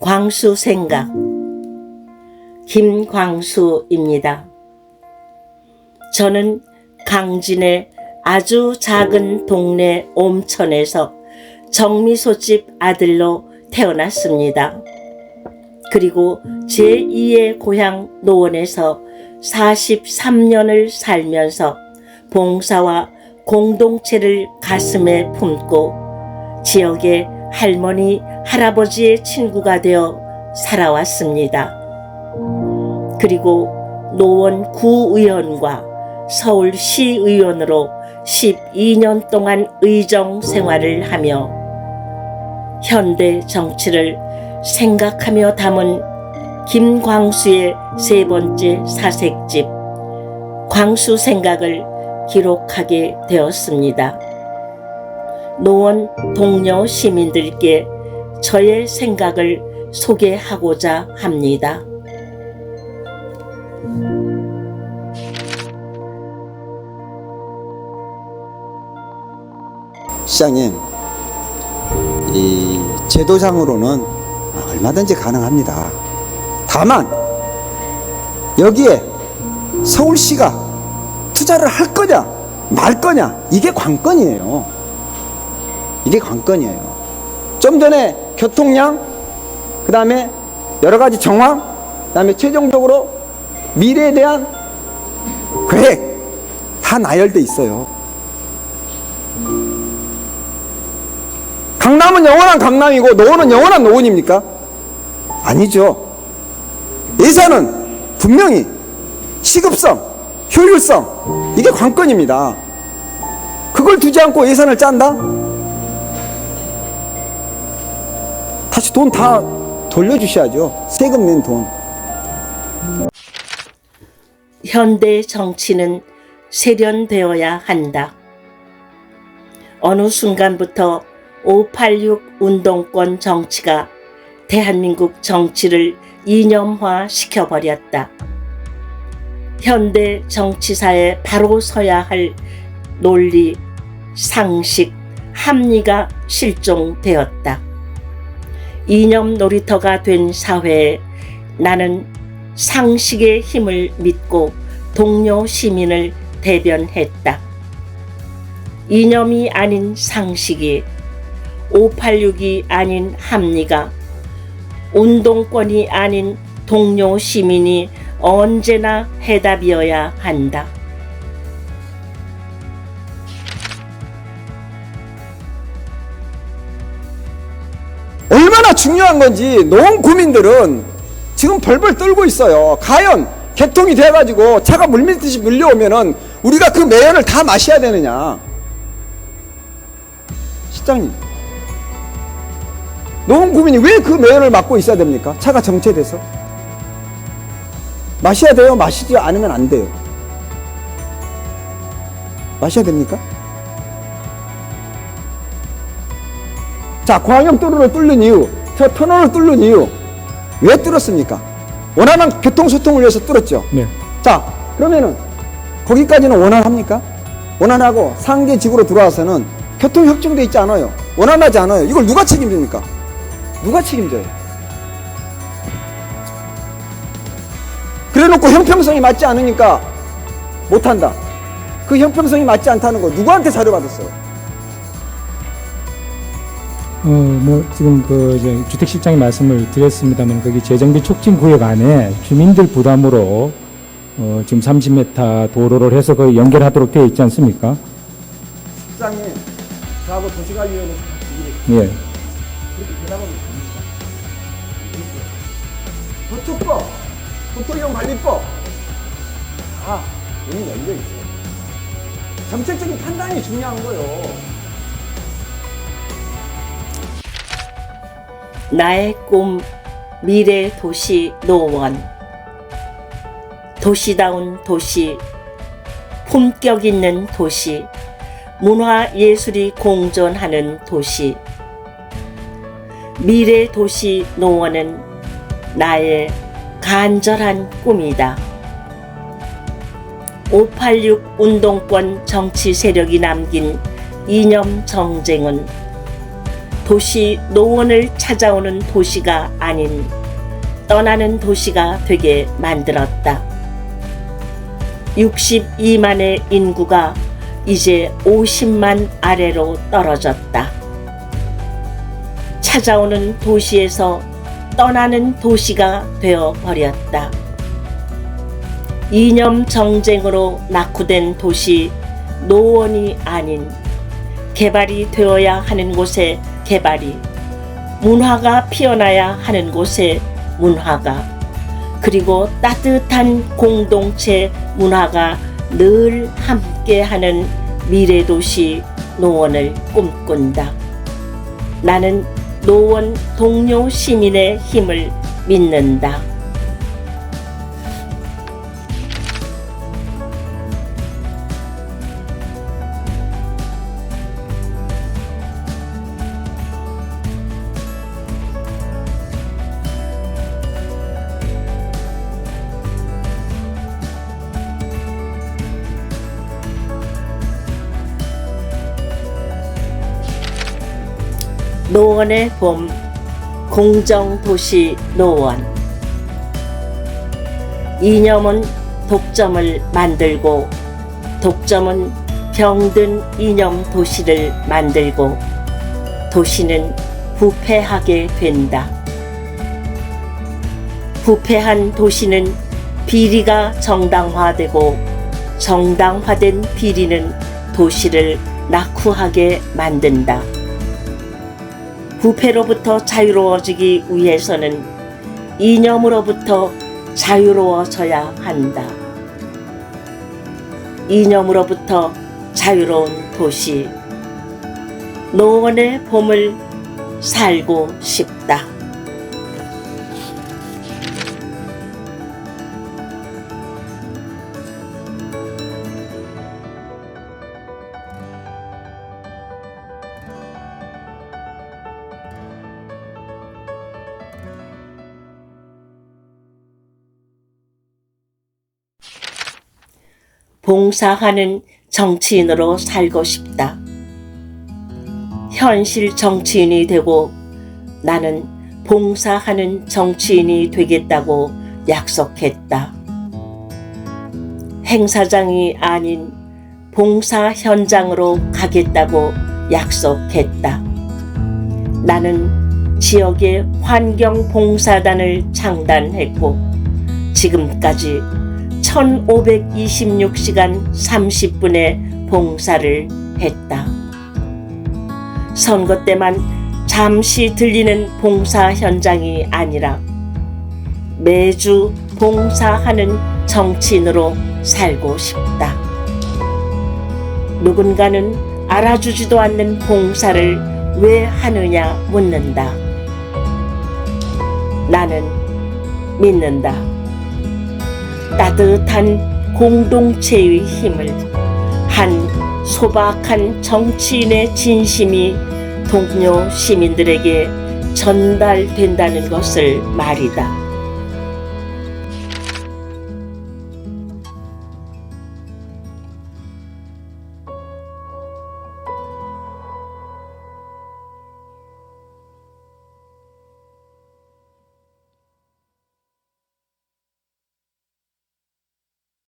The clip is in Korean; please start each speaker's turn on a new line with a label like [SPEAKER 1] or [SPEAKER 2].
[SPEAKER 1] 광수 생각 김광수입니다. 저는 강진의 아주 작은 동네 옴천에서 정미소집 아들로 태어났습니다. 그리고 제2의 고향 노원에서 43년을 살면서 봉사와 공동체를 가슴에 품고 지역의 할머니, 할아버지의 친구가 되어 살아왔습니다. 그리고 노원 구의원과 서울시의원으로 12년 동안 의정 생활을 하며 현대 정치를 생각하며 담은 김광수의 세 번째 사색집 광수 생각을 기록하게 되었습니다. 노원 동료 시민들께 저의 생각을 소개하고자 합니다.
[SPEAKER 2] 시장님, 이 제도상으로는 얼마든지 가능합니다. 다만 여기에 서울시가 투자를 할 거냐 말 거냐 이게 관건이에요. 이게 관건이에요. 좀 전에 교통량, 그 다음에 여러 가지 정황, 그 다음에 최종적으로 미래에 대한 계획 다 나열돼 있어요. 강남은 영원한 강남이고 노원은 영원한 노원입니까? 아니죠. 예산은 분명히 시급성, 효율성 이게 관건입니다. 그걸 두지 않고 예산을 짠다? 다시 돈 다 돌려주셔야죠. 세금 낸 돈.
[SPEAKER 1] 현대 정치는 세련되어야 한다. 어느 순간부터 586 운동권 정치가 대한민국 정치를 이념화 시켜버렸다. 현대 정치사에 바로 서야 할 논리, 상식, 합리가 실종되었다. 이념 놀이터가 된 사회에 나는 상식의 힘을 믿고 동료 시민을 대변했다. 이념이 아닌 상식이 586이 아닌 합리가 운동권이 아닌 동료 시민이 언제나 해답이어야 한다.
[SPEAKER 2] 얼마나 중요한 건지 노원 구민들은 지금 벌벌 떨고 있어요. 과연 개통이 돼가지고 차가 물밀듯이 밀려오면은 우리가 그 매연을 다 마셔야 되느냐. 시장님. 노원 구민이 왜 그 매연을 맡고 있어야 됩니까? 차가 정체돼서. 마셔야 돼요? 마시지 않으면 안 돼요. 마셔야 됩니까? 자, 광역 도로를 뚫는 이유, 저 터널을 뚫는 이유, 왜 뚫었습니까? 원활한 교통소통을 위해서 뚫었죠.
[SPEAKER 3] 네.
[SPEAKER 2] 자, 그러면은 거기까지는 원활합니까? 원활하고 상계 지구로 들어와서는 교통 협정돼 있지 않아요. 원활하지 않아요. 이걸 누가 책임집니까? 누가 책임져요? 그래 놓고 형평성이 맞지 않으니까 못한다. 그 형평성이 맞지 않다는 거 누구한테 자료 받았어요?
[SPEAKER 3] 어, 뭐, 지금 그, 이제 주택실장이 말씀을 드렸습니다만, 거기 재정비 촉진 구역 안에 주민들 부담으로, 어, 지금 30m 도로를 해서 거의 연결하도록 되어 있지 않습니까?
[SPEAKER 2] 시장님, 저하고 도시관리위원회
[SPEAKER 3] 예.
[SPEAKER 2] 그렇게 대답하면 됩니까? 도축법, 도토리용 관리법 다 이미 열려 있어요. 정책적인 판단이 중요한 거예요.
[SPEAKER 1] 나의 꿈 미래 도시 노원 도시다운 도시 품격 있는 도시 문화 예술이 공존하는 도시 미래 도시 노원은 나의 간절한 꿈이다. 586 운동권 정치 세력이 남긴 이념 정쟁은 도시 노원을 찾아오는 도시가 아닌 떠나는 도시가 되게 만들었다. 62만의 인구가 이제 50만 아래로 떨어졌다. 찾아오는 도시에서 떠나는 도시가 되어 버렸다. 이념 정쟁으로 낙후된 도시 노원이 아닌 개발이 되어야 하는 곳에 개발이 문화가 피어나야 하는 곳에 문화가 그리고 따뜻한 공동체 문화가 늘 함께하는 미래도시 노원을 꿈꾼다. 나는 노원 동료 시민의 힘을 믿는다. 노원의 봄 공정도시 노원 이념은 독점을 만들고 독점은 병든 이념 도시를 만들고 도시는 부패하게 된다. 부패한 도시는 비리가 정당화되고 정당화된 비리는 도시를 낙후하게 만든다. 부패로부터 자유로워지기 위해서는 이념으로부터 자유로워져야 한다. 이념으로부터 자유로운 도시. 노원의 봄을 살고 싶다. 봉사하는 정치인으로 살고 싶다. 현실 정치인이 되고 나는 봉사하는 정치인이 되겠다고 약속했다. 행사장이 아닌 봉사 현장으로 가겠다고 약속했다. 나는 지역의 환경 봉사단을 창단했고 지금까지 1526시간 30분의 봉사를 했다. 선거 때만 잠시 들리는 봉사 현장이 아니라 매주 봉사하는 정치인으로 살고 싶다. 누군가는 알아주지도 않는 봉사를 왜 하느냐 묻는다. 나는 믿는다. 따뜻한 공동체의 힘을 한 소박한 정치인의 진심이 동료 시민들에게 전달된다는 것을 말이다.